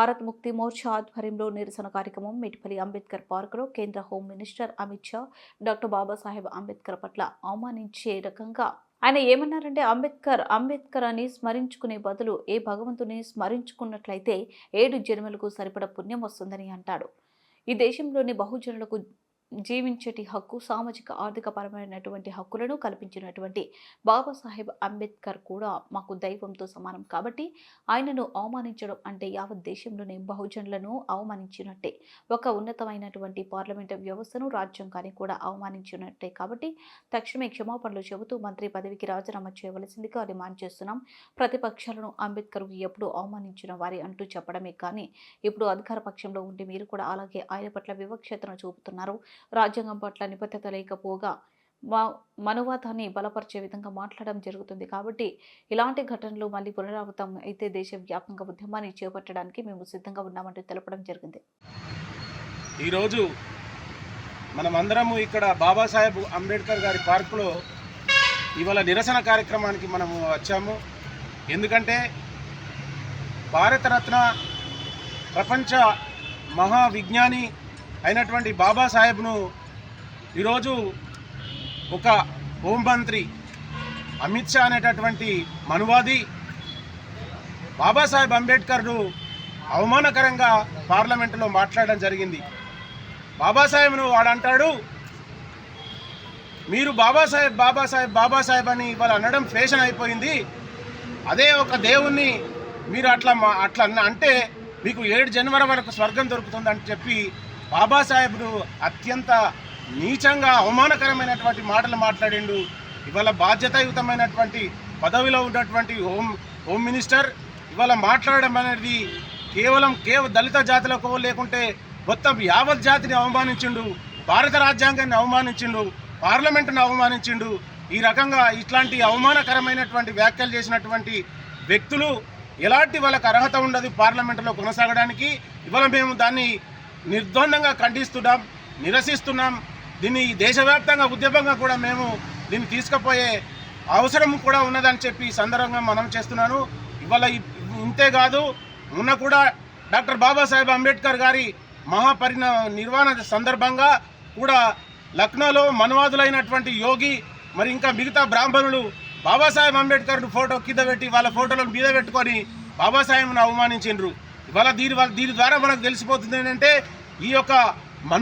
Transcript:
భారత్ ముక్తి మోర్చా ఆధ్వర్యంలో నిరసన కార్యక్రమం మిట్పల్లి అంబేద్కర్ పార్కులో కేంద్ర home minister Amit Shah doctor Babasaheb Ambedkar పట్ల అవమానించే రకంగా. ఆయన ఏమన్నారంటే అంబేద్కర్ అంబేద్కర్ అని స్మరించుకునే బదులు ఏ భగవంతుని స్మరించుకున్నట్లయితే ఏడు జన్మలకు సరిపడ పుణ్యం వస్తుందని అంటాడు. ఈ దేశంలోని బహుజనులకు జీవించేటి హక్కు సామాజిక ఆర్థిక పరమైనటువంటి హక్కులను కల్పించినటువంటి బాబాసాహెబ్ అంబేద్కర్ కూడా మాకు దైవంతో సమానం. కాబట్టి ఆయనను అవమానించడం అంటే యావత్ దేశంలోని బహుజనులను అవమానించినట్టే. ఒక ఉన్నతమైనటువంటి పార్లమెంటు వ్యవస్థను రాజ్యాంగాన్ని కూడా అవమానించినట్టే. కాబట్టి తక్షణమే క్షమాపణలు చెబుతూ మంత్రి పదవికి రాజీనామా చేయవలసిందిగా డిమాండ్ చేస్తున్నాం. ప్రతిపక్షాలను అంబేద్కర్ ఎప్పుడు అవమానించిన వారి అంటూ చెప్పడమే. కానీ ఇప్పుడు అధికార పక్షంలో ఉండి మీరు కూడా అలాగే ఆయన పట్ల వివక్షతను చూపుతున్నారు. రాజ్యాంగం పట్ల నిబద్ధత లేకపోగా మా మనువాదాన్ని బలపరిచే విధంగా మాట్లాడడం జరుగుతుంది. కాబట్టి ఇలాంటి ఘటనలు మళ్ళీ పునరావృతం అయితే దేశవ్యాప్తంగా ఉద్యమాన్ని చేపట్టడానికి మేము సిద్ధంగా ఉన్నామంటూ తెలపడం జరిగింది. ఈరోజు మనమందరము ఇక్కడ బాబాసాహెబ్ అంబేద్కర్ గారి పార్కులో ఇవాళ నిరసన కార్యక్రమానికి మనము వచ్చాము. ఎందుకంటే భారతరత్న ప్రపంచ మహా విజ్ఞాని అయినటువంటి బాబాసాహెబ్ను ఈరోజు ఒక హోంమంత్రి అమిత్ షా అనేటటువంటి మనువాది బాబాసాహెబ్ అంబేద్కర్ను అవమానకరంగా పార్లమెంటులో మాట్లాడడం జరిగింది. బాబాసాహెబ్ను వాడు అంటాడు మీరు బాబాసాహెబ్ బాబాసాహెబ్ బాబాసాహెబ్ అని ఇవాళ అనడం ఫ్యాషన్ అయిపోయింది. అదే ఒక దేవుణ్ణి మీరు అట్లా అట్లా అంటే మీకు ఏడు జనవరి వరకు స్వర్గం దొరుకుతుందని చెప్పి బాబాసాహెబ్ను అత్యంత నీచంగా అవమానకరమైనటువంటి మాటలు మాట్లాడిండు. ఇవాళ బాధ్యతాయుతమైనటువంటి పదవిలో ఉన్నటువంటి హోమ్ హోమ్ మినిస్టర్ ఇవాళ మాట్లాడడం అనేది కేవలం కేవ దళిత జాతులకు లేకుంటే మొత్తం యావత్ జాతిని అవమానించిండు భారత రాజ్యాంగాన్ని అవమానించిండు పార్లమెంటును అవమానించిండు. ఈ రకంగా ఇట్లాంటి అవమానకరమైనటువంటి వ్యాఖ్యలు చేసినటువంటి వ్యక్తులు ఎలాంటి వాళ్ళకు అర్హత ఉండదు పార్లమెంటులో కొనసాగడానికి. ఇవాళ మేము దాన్ని నిర్ద్వందంగా ఖండిస్తున్నాం నిరసిస్తున్నాం. దీన్ని దేశవ్యాప్తంగా ఉద్యమంగా కూడా మేము దీన్ని తీసుకుపోయే అవసరం కూడా ఉన్నదని చెప్పి ఈ సందర్భంగా మనం చేస్తున్నాను. ఇవాళ ఇంతే కాదు మొన్న కూడా డాక్టర్ బాబాసాహెబ్ అంబేద్కర్ గారి మహాపరిణ నిర్వహణ సందర్భంగా కూడా లక్నోలో మనువాదులైనటువంటి యోగి మరి ఇంకా మిగతా బ్రాహ్మణులు బాబాసాహెబ్ అంబేద్కర్ ఫోటో కింద పెట్టి వాళ్ళ ఫోటోలను మీద పెట్టుకొని బాబాసాహెబ్ను అవమానించిండ్రు. ఇవాళ దీని దీని ద్వారా మనకు తెలిసిపోతుంది ఏంటంటే ఈ యొక్క మను